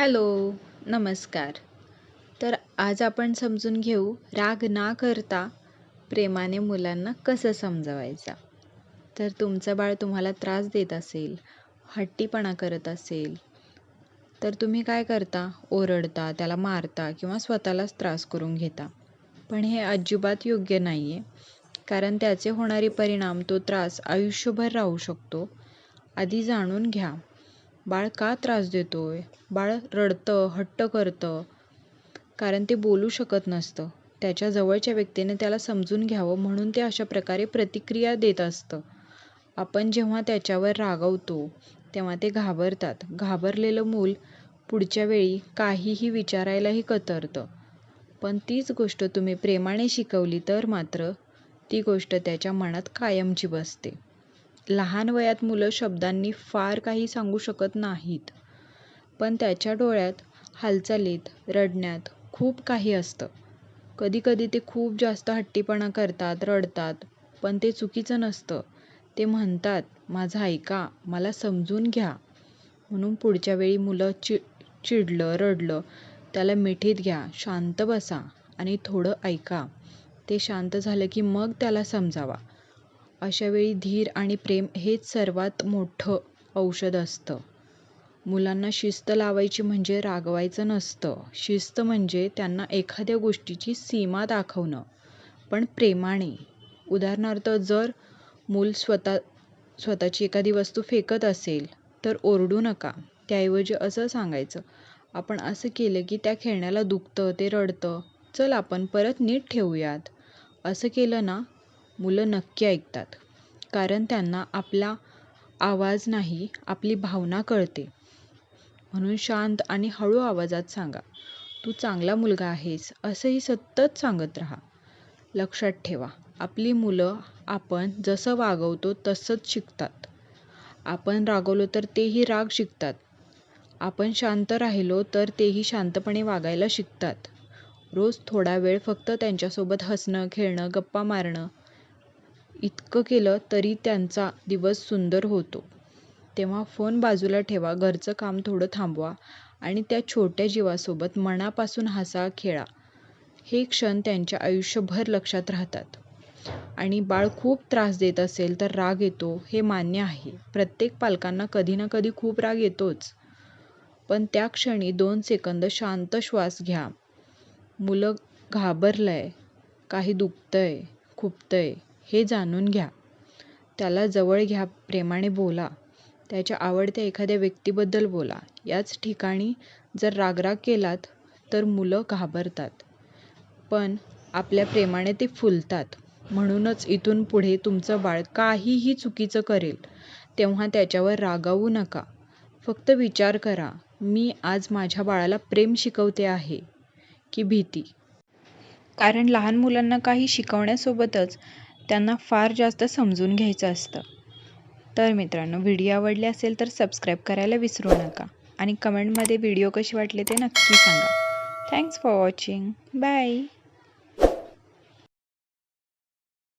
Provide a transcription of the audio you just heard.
Hello नमस्कार. तर आज आपण समजून घेऊ राग ना करता प्रेमाने मुलांना कसं समजवायचा. तर तुमचं बाळ तुम्हाला त्रास देत असेल हट्टीपणा करत असेल तर तुम्ही काय करता? ओरडता त्याला मारता किंवा स्वतःलाच त्रास करून घेता. पण हे अजिबात योग्य नाही आहे कारण त्याचे होणारे परिणाम तो त्रास आयुष्यभर राहू शकतो. आधी जाणून घ्या. बाळ का त्रास देतोय? बाळ रडतं हट्ट करतं. कारण ते बोलू शकत नसतं. त्याच्या जवळच्या व्यक्तीने त्याला समजून घ्यावं म्हणून ते अशा प्रकारे प्रतिक्रिया देत असतं. आपण जेव्हा त्याच्यावर रागवतो तेव्हा ते घाबरतात. घाबरलेलं मूल पुढच्या वेळी काहीही विचारायलाही कतरतं. पण तीच गोष्ट तुम्ही प्रेमाने शिकवली तर मात्र ती गोष्ट त्याच्या मनात कायमची बसते. लहान वयात मुलं शब्दांनी फार काही सांगू शकत नाहीत. पण त्याच्या डोळ्यात हालचालीत रडण्यात खूप काही असतं. कधीकधी ते खूप जास्त हट्टीपणा करतात रडतात पण ते चुकीचं नसतं. ते म्हणतात माझं ऐका मला समजून घ्या. म्हणून पुढच्या वेळी मुलं चि चिडलं रडलं त्याला मिठीत घ्या शांत बसा आणि थोडं ऐका. ते शांत झालं की मग त्याला समजावा. अशावेळी धीर आणि प्रेम हेच सर्वात मोठं औषध असतं. मुलांना शिस्त लावायची म्हणजे रागवायचं नसतं. शिस्त म्हणजे त्यांना एखाद्या गोष्टीची सीमा दाखवणं. पण प्रेमाने. उदाहरणार्थ जर मूल स्वतः स्वतःची एखादी वस्तू फेकत असेल तर ओरडू नका. त्याऐवजी असं सांगायचं आपण असं केलं की त्या खेळण्याला दुखतं ते रडतं. चल आपण परत नीट ठेवूयात. असं केलं ना मुलं नक्की ऐकतात. कारण त्यांना आपला आवाज नाही आपली भावना कळते. म्हणून शांत आणि हळू आवाजात सांगा तू चांगला मुलगा आहेस असंही सतत सांगत राहा. लक्षात ठेवा आपली मुलं आपण जसं वागवतो तसंच शिकतात. आपण रागवलो तर तेही राग शिकतात. आपण शांत राहिलो तर तेही शांतपणे वागायला शिकतात. रोज थोडा वेळ फक्त त्यांच्यासोबत हसणं खेळणं गप्पा मारणं इतकं केलं तरी त्यांचा दिवस सुंदर होतो. तेव्हा फोन बाजूला ठेवा घरचं काम थोडं थांबवा आणि त्या छोट्या जीवासोबत मनापासून हसा खेळा. हे क्षण त्यांच्या आयुष्यभर लक्षात राहतात. आणि बाळ खूप त्रास देत असेल तर राग येतो हे मान्य आहे. प्रत्येक पालकांना कधी ना कधी खूप राग येतोच. पण त्या क्षणी दोन सेकंद शांत श्वास घ्या. मुलं घाबरलं आहे काही दुखतं आहे खुपतं आहे हे जाणून घ्या. त्याला जवळ घ्या प्रेमाने बोला. त्याच्या आवडत्या एखाद्या व्यक्तीबद्दल बोला. याच ठिकाणी जर रागराग केलात तर मुलं घाबरतात. पण आपल्या प्रेमाने ते फुलतात. म्हणूनच इथून पुढे तुमचं बाळ काहीही चुकीचं करेल तेव्हा त्याच्यावर रागावू नका. फक्त विचार करा मी आज माझ्या बाळाला प्रेम शिकवते आहे की भीती? कारण लहान मुलांना काही शिकवण्यासोबतच त्यांना फार जास्त समजून घ्यायचं असतं. तर मित्रांनो व्हिडिओ आवडले असेल तर सबस्क्राईब करायला विसरू नका. आणि कमेंटमध्ये व्हिडिओ कसे वाटले ते नक्की सांगा. Thanks for watching bye